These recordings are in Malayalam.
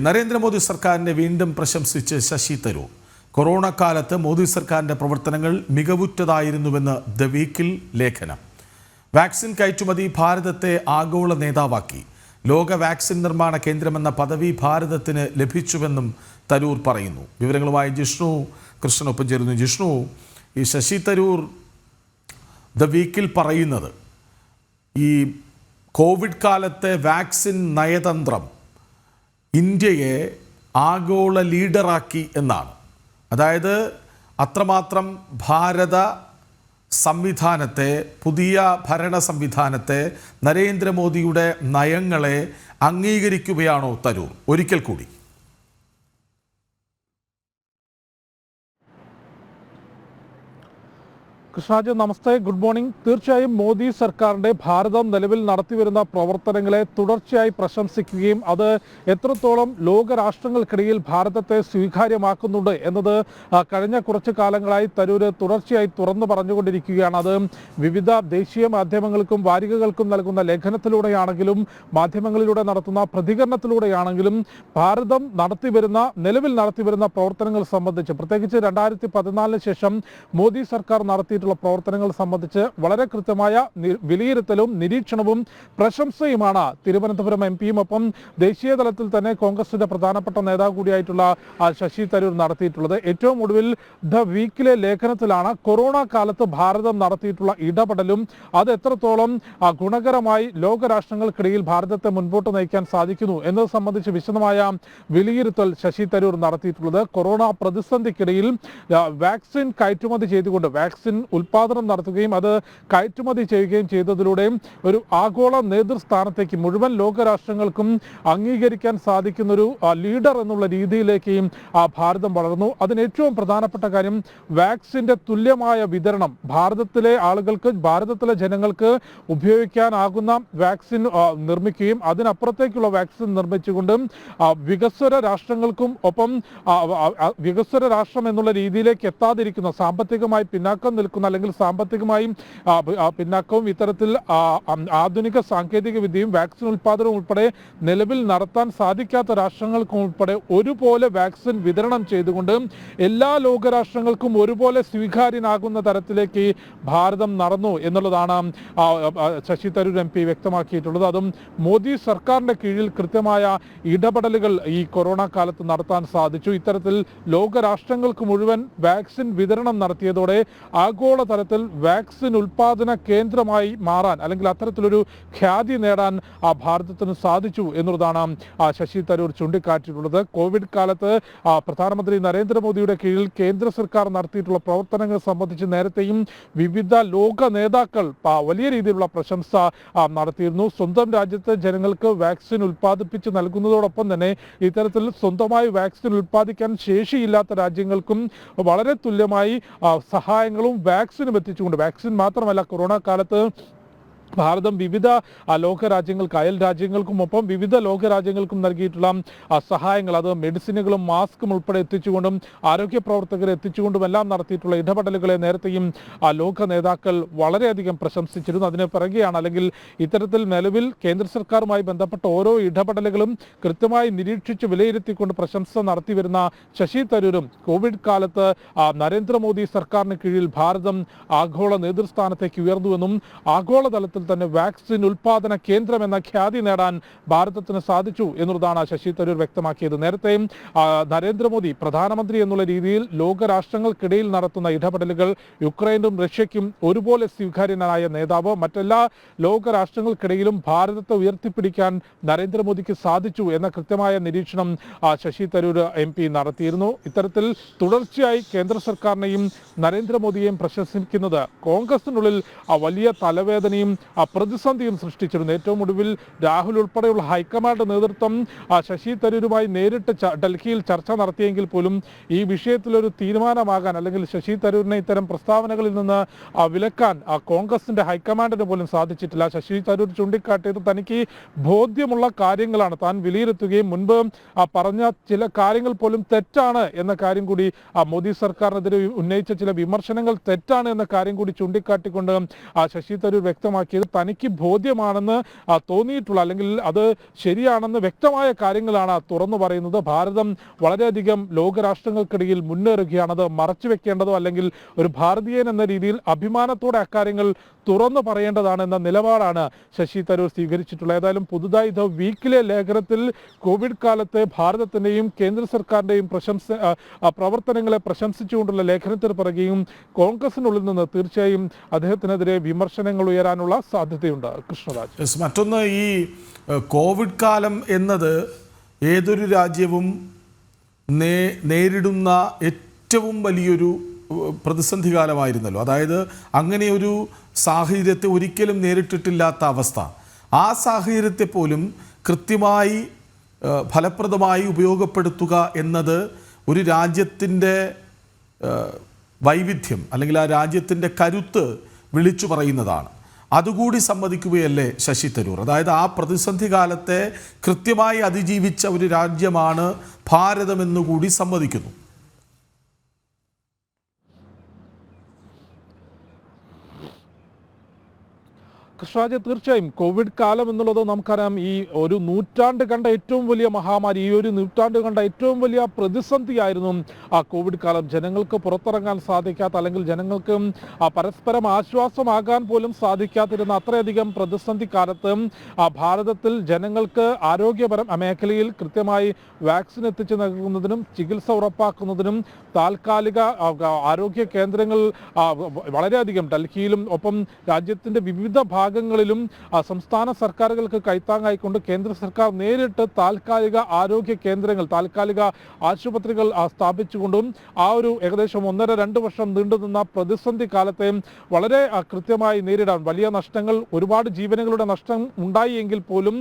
നരേന്ദ്രമോദി സർക്കാരിനെ വീണ്ടും പ്രശംസിച്ച് ശശി തരൂർ. കൊറോണ കാലത്ത് മോദി സർക്കാരിന്റെ പ്രവർത്തനങ്ങൾ മികവുറ്റതായിരുന്നുവെന്ന് ദ വീക്കിൽ ലേഖനം. വാക്സിൻ കയറ്റുമതി ഭാരതത്തെ ആഗോള നേതാവാക്കി. ലോക വാക്സിൻ നിർമ്മാണ കേന്ദ്രമെന്ന പദവി ഭാരതത്തിന് ലഭിച്ചുവെന്നും തരൂർ പറയുന്നു. വിവരങ്ങളുമായി ജിഷ്ണു കൃഷ്ണനൊപ്പം ചേരുന്നു. ജിഷ്ണു ഈ ശശി തരൂർ ദ വീക്കിൽ പറയുന്നത് ഈ കോവിഡ് കാലത്തെ വാക്സിൻ നയതന്ത്രം ഇന്ത്യയെ ആഗോള ലീഡറാക്കി എന്നാണ്. അതായത് അത്രമാത്രം ഭാരത സംവിധാനത്തെ പുതിയ ഭരണ സംവിധാനത്തെ നരേന്ദ്രമോദിയുടെ നയങ്ങളെ അംഗീകരിക്കുകയാണോ തരൂർ? ഒരിക്കൽ കൂടി. കൃഷ്ണാജ് നമസ്തേ. Good morning. തീർച്ചയായും മോദി സർക്കാരിന്റെ ഭാരതം നിലവിൽ നടത്തിവരുന്ന പ്രവർത്തനങ്ങളെ തുടർച്ചയായി പ്രശംസിക്കുകയും അത് എത്രത്തോളം ലോകരാഷ്ട്രങ്ങൾക്കിടയിൽ ഭാരതത്തെ സ്വീകാര്യമാക്കുന്നുണ്ട് എന്നത് കഴിഞ്ഞ കുറച്ച് കാലങ്ങളായി തരൂര് തുടർച്ചയായി തുറന്നു പറഞ്ഞുകൊണ്ടിരിക്കുകയാണ്. അത് വിവിധ ദേശീയ മാധ്യമങ്ങൾക്കും വാരികകൾക്കും നൽകുന്ന ലേഖനത്തിലൂടെയാണെങ്കിലും മാധ്യമങ്ങളിലൂടെ നടത്തുന്ന പ്രതികരണത്തിലൂടെയാണെങ്കിലും ഭാരതം നടത്തിവരുന്ന നിലവിൽ നടത്തിവരുന്ന പ്രവർത്തനങ്ങൾ സംബന്ധിച്ച് പ്രത്യേകിച്ച് രണ്ടായിരത്തി പതിനാലിന് ശേഷം മോദി സർക്കാർ നടത്തിയിട്ടുള്ള പ്രവർത്തനങ്ങൾ സംബന്ധിച്ച് വളരെ കൃത്യമായ വിലയിരുത്തലും നിരീക്ഷണവും പ്രശംസയുമാണ് തിരുവനന്തപുരം എം പിയും ഒപ്പം ദേശീയ തലത്തിൽ തന്നെ കോൺഗ്രസിന്റെ പ്രധാനപ്പെട്ട നേതാവ് കൂടിയായിട്ടുള്ള ശശി തരൂർ നടത്തിയിട്ടുള്ളത്. ഏറ്റവും ഒടുവിൽ ദ വീക്കിലെ ലേഖനത്തിലാണ് കൊറോണ കാലത്ത് ഭാരതം നടത്തിയിട്ടുള്ള ഇടപെടലും അത് എത്രത്തോളം ഗുണകരമായി ലോകരാഷ്ട്രങ്ങൾക്കിടയിൽ ഭാരതത്തെ മുൻപോട്ട് നയിക്കാൻ സാധിക്കുന്നു എന്നത് സംബന്ധിച്ച് വിശദമായ വിലയിരുത്തൽ ശശി തരൂർ നടത്തിയിട്ടുള്ളത്. കൊറോണ പ്രതിസന്ധിക്കിടയിൽ വാക്സിൻ കയറ്റുമതി ചെയ്തുകൊണ്ട് വാക്സിൻ ഉൽപാദനം നടത്തുകയും അത് കയറ്റുമതി ചെയ്യുകയും ചെയ്തതിലൂടെ ഒരു ആഗോള നേതൃസ്ഥാനത്തേക്ക് മുഴുവൻ ലോകരാഷ്ട്രങ്ങൾക്കും അംഗീകരിക്കാൻ സാധിക്കുന്ന ഒരു ലീഡർ എന്നുള്ള രീതിയിലേക്ക് ഭാരതം വളർന്നു. അതിന് ഏറ്റവും പ്രധാനപ്പെട്ട കാര്യം വാക്സിന്റെ തുല്യമായ വിതരണം. ഭാരതത്തിലെ ആളുകൾക്ക് ഭാരതത്തിലെ ജനങ്ങൾക്ക് ഉപയോഗിക്കാനാകുന്ന വാക്സിൻ നിർമ്മിക്കുകയും അതിനപ്പുറത്തേക്കുള്ള വാക്സിൻ നിർമ്മിച്ചുകൊണ്ട് വികസ്വര രാഷ്ട്രങ്ങൾക്കും ഒപ്പം വികസ്വര രാഷ്ട്രം എന്നുള്ള രീതിയിലേക്ക് എത്താതിരിക്കുന്ന സാമ്പത്തികമായി പിന്നാക്കം നിൽക്കുന്ന അല്ലെങ്കിൽ സാമ്പത്തികമായി പിന്നാക്കവും ഇത്തരത്തിൽ ആധുനിക സാങ്കേതിക വിദ്യയും വാക്സിൻ ഉൽപാദനവും ഉൾപ്പെടെ നിലവിൽ നടത്താൻ സാധിക്കാത്ത രാഷ്ട്രങ്ങൾക്കും ഉൾപ്പെടെ ഒരുപോലെ വാക്സിൻ വിതരണം ചെയ്തുകൊണ്ട് എല്ലാ ലോകരാഷ്ട്രങ്ങൾക്കും ഒരുപോലെ സ്വീകാര്യനാകുന്ന തരത്തിലേക്ക് ഭാരതം നടന്നു എന്നുള്ളതാണ് ശശി തരൂർ എം പി വ്യക്തമാക്കിയിട്ടുള്ളത്. അതും മോദി സർക്കാരിന്റെ കീഴിൽ കൃത്യമായ ഇടപെടലുകൾ ഈ കൊറോണ കാലത്ത് നടത്താൻ സാധിച്ചു. ഇത്തരത്തിൽ ലോകരാഷ്ട്രങ്ങൾക്ക് മുഴുവൻ വാക്സിൻ വിതരണം നടത്തിയതോടെ ആഗോള തലത്തിൽ വാക്സിൻ ഉൽപാദന കേന്ദ്രമായി മാറാൻ അല്ലെങ്കിൽ അത്തരത്തിലൊരു ഖ്യാതി നേടാൻ ആ ഭാരതത്തിന് സാധിച്ചു എന്നുള്ളതാണ് ശശി തരൂർ ചൂണ്ടിക്കാട്ടിയിട്ടുള്ളത്. കോവിഡ് കാലത്ത് പ്രധാനമന്ത്രി നരേന്ദ്രമോദിയുടെ കീഴിൽ കേന്ദ്ര സർക്കാർ നടത്തിയിട്ടുള്ള പ്രവർത്തനങ്ങൾ സംബന്ധിച്ച് നേരത്തെയും വിവിധ ലോക നേതാക്കൾ വലിയ രീതിയിലുള്ള പ്രശംസ നടത്തിയിരുന്നു. സ്വന്തം രാജ്യത്തെ ജനങ്ങൾക്ക് വാക്സിൻ ഉൽപ്പാദിപ്പിച്ച് നൽകുന്നതോടൊപ്പം തന്നെ ഇത്തരത്തിൽ സ്വന്തമായി വാക്സിൻ ഉൽപ്പാദിക്കാൻ ശേഷിയില്ലാത്ത രാജ്യങ്ങൾക്കും വളരെ തുല്യമായി സഹായങ്ങളും സഹായങ്ങളും വാക്സിനും എത്തിച്ചുകൊണ്ട് വാക്സിൻ മാത്രമല്ല കൊറോണ കാലത്ത് ഭാരതം വിവിധ ലോക ലോകരാജ്യങ്ങൾക്ക് അയൽ രാജ്യങ്ങൾക്കും ഒപ്പം വിവിധ ലോകരാജ്യങ്ങൾക്കും നൽകിയിട്ടുള്ള സഹായങ്ങൾ അത് മെഡിസിനുകളും മാസ്കും ഉൾപ്പെടെ എത്തിച്ചുകൊണ്ടും ആരോഗ്യ പ്രവർത്തകരെ എത്തിച്ചുകൊണ്ടും എല്ലാം നടത്തിയിട്ടുള്ള ഇടപെടലുകളെ നേരത്തെയും ലോക നേതാക്കൾ വളരെയധികം പ്രശംസിച്ചിരുന്നു. അതിന് പിറകെയാണ് അല്ലെങ്കിൽ ഇത്തരത്തിൽ നിലവിൽ കേന്ദ്ര സർക്കാരുമായി ബന്ധപ്പെട്ട ഓരോ ഇടപെടലുകളും കൃത്യമായി നിരീക്ഷിച്ച് വിലയിരുത്തിക്കൊണ്ട് പ്രശംസ നടത്തിവരുന്ന ശശി തരൂരും കോവിഡ് കാലത്ത് നരേന്ദ്രമോദി സർക്കാരിന് കീഴിൽ ഭാരതം ആഗോള നേതൃസ്ഥാനത്തേക്ക് ഉയർന്നുവെന്നും ആഗോളതലത്തിൽ തന്നെ വാക്സിൻ ഉൽപാദന കേന്ദ്രം എന്ന ഖ്യാതി നേടാൻ ഭാരതത്തിന് സാധിച്ചു എന്നുള്ളതാണ് ശശി തരൂർ വ്യക്തമാക്കിയത്. നേരത്തെ ആ, നരേന്ദ്രമോദി പ്രധാനമന്ത്രി എന്നുള്ള രീതിയിൽ ലോകരാഷ്ട്രങ്ങൾക്കിടയിൽ നടത്തുന്ന ഇടപെടലുകൾ യുക്രൈനും റഷ്യയ്ക്കും ഒരുപോലെ സ്വീകാര്യനായ നേതാവ്. മറ്റെല്ലാ ലോകരാഷ്ട്രങ്ങൾക്കിടയിലും ഭാരതത്തെ ഉയർത്തിപ്പിടിക്കാൻ നരേന്ദ്രമോദിക്ക് സാധിച്ചു എന്ന കൃത്യമായ നിരീക്ഷണം ശശി തരൂർ എം പി നടത്തിയിരുന്നു. ഇത്തരത്തിൽ തുടർച്ചയായി കേന്ദ്ര സർക്കാരിനെയും നരേന്ദ്രമോദിയെയും പ്രശംസിക്കുന്നത് കോൺഗ്രസിനുള്ളിൽ വലിയ തലവേദനയും പ്രതിസന്ധിയും സൃഷ്ടിച്ചിരുന്നു. ഏറ്റവും ഒടുവിൽ രാഹുൽ ഉൾപ്പെടെയുള്ള ഹൈക്കമാൻഡ് നേതൃത്വം ശശി തരൂരുമായി നേരിട്ട് ഡൽഹിയിൽ ചർച്ച നടത്തിയെങ്കിൽ പോലും ഈ വിഷയത്തിലൊരു തീരുമാനമാകാൻ അല്ലെങ്കിൽ ശശി തരൂരിനെ ഇത്തരം പ്രസ്താവനകളിൽ നിന്ന് വിലക്കാൻ കോൺഗ്രസിന്റെ ഹൈക്കമാൻഡിന് പോലും സാധിച്ചിട്ടില്ല. ശശി തരൂർ ചൂണ്ടിക്കാട്ടിയത് തനിക്ക് ബോധ്യമുള്ള കാര്യങ്ങളാണ്. താൻ വിലയിരുത്തുകയും മുൻപ് പറഞ്ഞ ചില കാര്യങ്ങൾ പോലും തെറ്റാണ് എന്ന കാര്യം കൂടി മോദി സർക്കാരിനെതിരെ ഉന്നയിച്ച ചില വിമർശനങ്ങൾ തെറ്റാണ് എന്ന കാര്യം കൂടി ചൂണ്ടിക്കാട്ടിക്കൊണ്ട് ശശി തരൂർ വ്യക്തമാക്കിയത്. തനിക്ക് ബോധ്യമാണെന്ന് തോന്നിയിട്ടുള്ള അല്ലെങ്കിൽ അത് ശരിയാണെന്ന് വ്യക്തമായ കാര്യങ്ങളാണ് തുറന്നു പറയുന്നത്. ഭാരതം വളരെയധികം ലോകരാഷ്ട്രങ്ങൾക്കിടയിൽ മുന്നേറുകയാണത് മറച്ചു വെക്കേണ്ടതോ അല്ലെങ്കിൽ ഒരു ഭാരതീയൻ എന്ന രീതിയിൽ അഭിമാനത്തോടെ അക്കാര്യങ്ങൾ തുറന്നു പറയേണ്ടതാണ് എന്ന നിലപാടാണ് ശശി തരൂർ സ്വീകരിച്ചിട്ടുള്ളത്. ഏതായാലും പുതുതായി ദ വീക്കിലെ ലേഖനത്തിൽ കോവിഡ് കാലത്തെ ഭാരതത്തിന്റെയും കേന്ദ്ര സർക്കാരിന്റെയും പ്രശംസ പ്രവർത്തനങ്ങളെ പ്രശംസിച്ചുകൊണ്ടുള്ള ലേഖനത്തിന് പിറകെയും കോൺഗ്രസിനുള്ളിൽ നിന്ന് തീർച്ചയായും അദ്ദേഹത്തിനെതിരെ വിമർശനങ്ങൾ ഉയരാനുള്ള സാധ്യതയുണ്ട്. കൃഷ്ണരാജ്. മറ്റൊന്ന് ഈ കോവിഡ് കാലം എന്നത് ഏതൊരു രാജ്യവും നേരിടുന്ന ഏറ്റവും വലിയൊരു പ്രതിസന്ധി കാലമായിരുന്നല്ലോ അതായത് അങ്ങനെ ഒരു സാഹചര്യത്തെ ഒരിക്കലും നേരിട്ടിട്ടില്ലാത്ത അവസ്ഥ. ആ സാഹചര്യത്തെ പോലും കൃത്യമായി ഫലപ്രദമായി ഉപയോഗപ്പെടുത്തുക എന്നത് ഒരു രാജ്യത്തിന്റെ വൈവിധ്യം അല്ലെങ്കിൽ ആ രാജ്യത്തിന്റെ കരുത്ത് വിളിച്ചു പറയുന്നതാണ്. അതുകൂടി സമ്മതിക്കുകയല്ലേ ശശി തരൂർ. അതായത് ആ പ്രതിസന്ധി കാലത്തെ കൃത്യമായി അതിജീവിച്ച ഒരു രാജ്യമാണ് ഭാരതമെന്നുകൂടി സമ്മതിക്കുന്നു. കൃഷ്ണരാജ് തീർച്ചയായും കോവിഡ് കാലം എന്നുള്ളത് നമുക്കറിയാം. ഈ ഒരു നൂറ്റാണ്ട് കണ്ട ഏറ്റവും വലിയ മഹാമാരി ഈ ഒരു നൂറ്റാണ്ട് കണ്ട ഏറ്റവും വലിയ പ്രതിസന്ധിയായിരുന്നു ആ കോവിഡ് കാലം. ജനങ്ങൾക്ക് പുറത്തിറങ്ങാൻ സാധിക്കാത്ത അല്ലെങ്കിൽ ജനങ്ങൾക്ക് പരസ്പരം ആശ്വാസമാകാൻ പോലും സാധിക്കാതിരുന്ന അത്രയധികം പ്രതിസന്ധി കാലത്ത് ഭാരതത്തിൽ ജനങ്ങൾക്ക് ആരോഗ്യപരം മേഖലയിൽ കൃത്യമായി വാക്സിൻ എത്തിച്ചു നൽകുന്നതിനും ചികിത്സ ഉറപ്പാക്കുന്നതിനും താൽക്കാലിക ആരോഗ്യ കേന്ദ്രങ്ങൾ വളരെയധികം ഡൽഹിയിലും ഒപ്പം രാജ്യത്തിന്റെ വിവിധ ഭാഗങ്ങളിലും സംസ്ഥാന സർക്കാരുകൾക്ക് കൈത്താങ്ങായിക്കൊണ്ട് കേന്ദ്ര സർക്കാർ നേരിട്ട് താൽക്കാലിക ആരോഗ്യ കേന്ദ്രങ്ങൾ താൽക്കാലിക ആശുപത്രികൾ സ്ഥാപിച്ചുകൊണ്ടും ആ ഒരു ഏകദേശം ഒന്നര രണ്ട് വർഷം നീണ്ടുനിന്ന പ്രതിസന്ധി കാലത്തെ വളരെ കൃത്യമായി നേരിടാൻ വലിയ നഷ്ടങ്ങൾ ഒരുപാട് ജീവനുകളുടെ നഷ്ടം ഉണ്ടായി എങ്കിൽ പോലും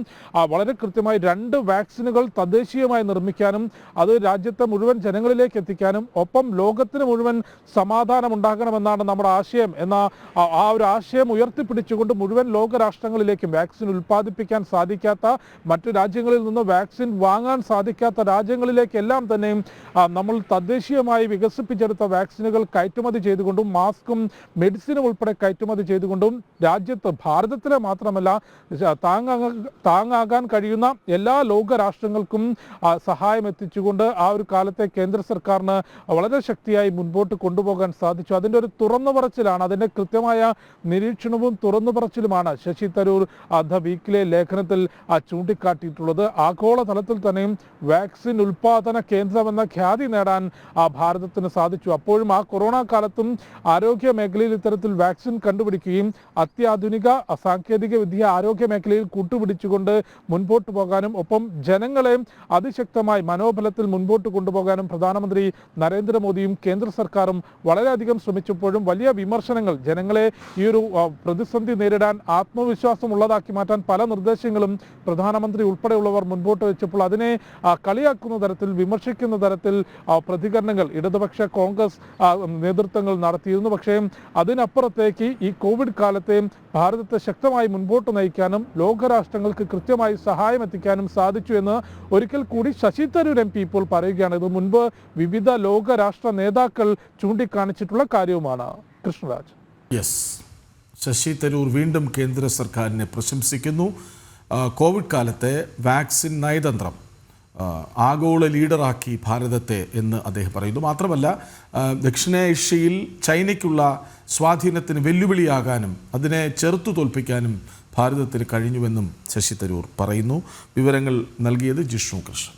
വളരെ കൃത്യമായി രണ്ട് വാക്സിനുകൾ തദ്ദേശീയമായി നിർമ്മിക്കാനും അത് രാജ്യത്തെ മുഴുവൻ ജനങ്ങളിലേക്ക് എത്തിക്കാനും ഒപ്പം ലോകത്തിന് മുഴുവൻ സമാധാനം ഉണ്ടാകണമെന്നാണ് നമ്മുടെ ആശയം. എന്ന ആ ഒരു ആശയം ഉയർത്തിപ്പിടിച്ചുകൊണ്ട് മുഴുവൻ ലോക രാഷ്ട്രങ്ങളിലേക്കും വാക്സിൻ ഉൽപ്പാദിപ്പിക്കാൻ സാധിക്കാത്ത മറ്റു രാജ്യങ്ങളിൽ നിന്ന് വാക്സിൻ വാങ്ങാൻ സാധിക്കാത്ത രാജ്യങ്ങളിലേക്കെല്ലാം തന്നെയും നമ്മൾ തദ്ദേശീയമായി വികസിപ്പിച്ചെടുത്ത വാക്സിനുകൾ കയറ്റുമതി ചെയ്തുകൊണ്ടും മാസ്കും മെഡിസിനും ഉൾപ്പെടെ കയറ്റുമതി ചെയ്തുകൊണ്ടും രാജ്യത്ത് ഭാരതത്തിലെ മാത്രമല്ല താങ്ങാകാൻ കഴിയുന്ന എല്ലാ ലോകരാഷ്ട്രങ്ങൾക്കും സഹായം എത്തിച്ചുകൊണ്ട് ആ ഒരു കാലത്തെ കേന്ദ്ര സർക്കാരിന് വളരെ ശക്തിയായി മുൻപോട്ട് കൊണ്ടുപോകാൻ സാധിച്ചു. അതിന്റെ ഒരു തുറന്നു പറച്ചിലാണ് അതിന്റെ കൃത്യമായ നിരീക്ഷണവും തുറന്നു പറച്ചിലുമാണ് ശശി തരൂർ ദ വീക്കിലെ ലേഖനത്തിൽ ചൂണ്ടിക്കാട്ടിയിട്ടുള്ളത്. ആഗോള തലത്തിൽ തന്നെയും വാക്സിൻ ഉൽപാദന കേന്ദ്രമെന്ന ഖ്യാതി നേടാൻ ഭാരതത്തിന് സാധിച്ചു. അപ്പോഴും ആ കൊറോണ കാലത്തും ആരോഗ്യ മേഖലയിൽ ഇത്തരത്തിൽ വാക്സിൻ കണ്ടുപിടിക്കുകയും അത്യാധുനിക സാങ്കേതിക വിദ്യ ആരോഗ്യ മേഖലയിൽ കൂട്ടുപിടിച്ചുകൊണ്ട് മുൻപോട്ട് പോകാനും ഒപ്പം ജനങ്ങളെ അതിശക്തമായി മനോബലത്തിൽ മുൻപോട്ട് കൊണ്ടുപോകാനും പ്രധാനമന്ത്രി നരേന്ദ്രമോദിയും കേന്ദ്ര സർക്കാരും വളരെയധികം ശ്രമിച്ചപ്പോഴും വലിയ വിമർശനങ്ങൾ ജനങ്ങളെ ഈ ഒരു പ്രതിസന്ധി നേരിടാൻ ആത്മവിശ്വാസം ഉള്ളതാക്കി മാറ്റാൻ പല നിർദ്ദേശങ്ങളും പ്രധാനമന്ത്രി ഉൾപ്പെടെയുള്ളവർ മുൻപോട്ട് വെച്ചപ്പോൾ അതിനെ കളിയാക്കുന്ന തരത്തിൽ വിമർശിക്കുന്ന തരത്തിൽ പ്രതികരണങ്ങൾ ഇടതുപക്ഷ കോൺഗ്രസ് നേതൃത്വങ്ങൾ നടത്തിയിരുന്നു. പക്ഷേ അതിനപ്പുറത്തേക്ക് ഈ കോവിഡ് കാലത്തെ ഭാരതത്തെ ശക്തമായി മുൻപോട്ട് നയിക്കാനും ലോകരാഷ്ട്രങ്ങൾക്ക് കൃത്യമായി സഹായം എത്തിക്കാനും സാധിച്ചു എന്ന് ഒരിക്കൽ കൂടി ശശി തരൂർ എം പി ഇപ്പോൾ പറയുകയാണ്. ഇത് മുൻപ് വിവിധ ലോകരാഷ്ട്ര നേതാക്കൾ ചൂണ്ടിക്കാണിച്ചിട്ടുള്ള കാര്യവുമാണ്. കൃഷ്ണരാജ്. യെസ് ശശി തരൂർ വീണ്ടും കേന്ദ്ര സർക്കാരിനെ പ്രശംസിക്കുന്നു. കോവിഡ് കാലത്തെ വാക്സിൻ നയതന്ത്രം ആഗോള ലീഡറാക്കി ഭാരതത്തെ എന്ന് അദ്ദേഹം പറയുന്നു. മാത്രമല്ല ദക്ഷിണേഷ്യയിൽ ചൈനയ്ക്കുള്ള സ്വാധീനത്തിന് വെല്ലുവിളിയാകാനും അതിനെ ചെറുത്തു തോൽപ്പിക്കാനും ഭാരതത്തിന് കഴിഞ്ഞുവെന്നും ശശി തരൂർ പറയുന്നു. വിവരങ്ങൾ നൽകിയത് ജിഷ്ണു കൃഷ്ണൻ